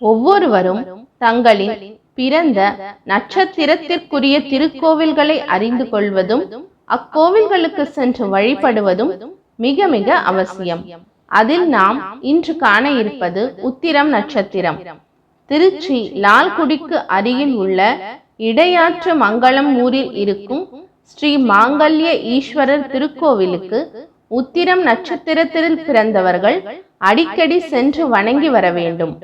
ஒவ்வொருவரும் தங்களின் பிறந்த நட்சத்திரத்திற்குரிய திருக்கோவில்களை அறிந்து கொள்வதும் அக்கோவில்களுக்கு சென்று வழிபடுவதும் மிக மிக அவசியம். அதில் நாம் இன்று காண இருப்பது உத்திரம் நட்சத்திரம். திருச்சி லால்குடிக்கு அருகில் உள்ள இடையாற்று மங்களம் ஊரில் இருக்கும் ஸ்ரீ மாங்கல்ய ஈஸ்வரர் திருக்கோவிலுக்கு உத்திரம் நட்சத்திரத்தில் பிறந்தவர்கள் அடிக்கடி சென்று வணங்கி வர வேண்டும்.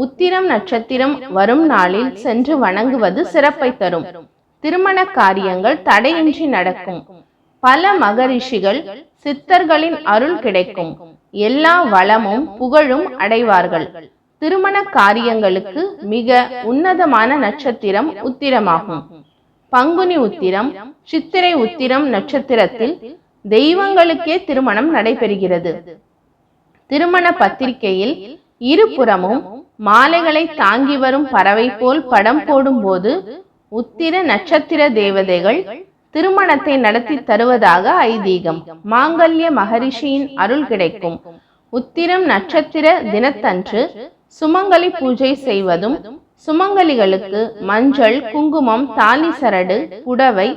உத்திரம் நட்சத்திரம் வரும் நாளில் சென்று வணங்குவது சிறப்பை தரும். திருமண காரியங்கள் தடையின்றி நடக்கும். பல மகரிஷிகள் சித்தர்களின் அருள் கிடைக்கும். எல்லா வளமும் புகழும் அடைவார்கள். திருமண காரியங்களுக்கு மிக உன்னதமான நட்சத்திரம் உத்திரமாகும். பங்குனி உத்திரம் சித்திரை உத்திரம் நட்சத்திரத்தில் தெய்வங்களுக்கே திருமணம் நடைபெறுகிறது. திருமண பத்திரிகையில் இருபுறமும் மாலைகளை தாங்கி வரும் பறவை போல் படம் போடும்போது உத்திர நட்சத்திர தேவதைகள் திருமணத்தை நடத்தி தருவதாக ஐதீகம். மாங்கல்ய மகரிஷியின் அருள் கிடைக்கும். உத்திரம் நட்சத்திர தினத்தன்று சுமங்கலி பூஜை செய்வதும் சுமங்கலிகளுக்கு மஞ்சள் குங்குமம் தாலி சரடு புடவை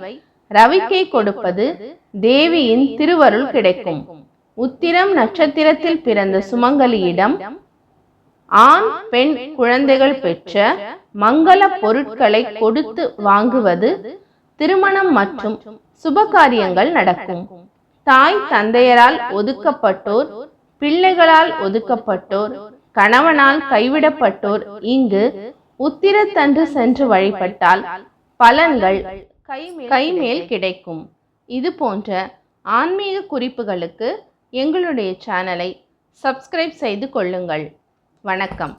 ரவிக்கை கொடுப்பது தேவியின் திருவருள் கிடைக்கும். உத்திரம் நட்சத்திரத்தில் பிறந்த சுமங்கலியிடம் ஆண் பெண் குழந்தைகள் பெற்ற மங்கள பொருட்களை கொடுத்து வாங்குவது திருமணம் மற்றும் சுபகாரியங்கள் நடக்கும். தாய் தந்தையரால் ஒதுக்கப்பட்டோர் பிள்ளைகளால் ஒதுக்கப்பட்டோர் கணவனால் கைவிடப்பட்டோர் இங்கு உத்திரத்தன்று சென்று வழிபட்டால் பலன்கள் கைமேல் கிடைக்கும். இது போன்ற ஆன்மீக குறிப்புகளுக்கு எங்களுடைய சேனலை சப்ஸ்கிரைப் செய்து கொள்ளுங்கள். வணக்கம்.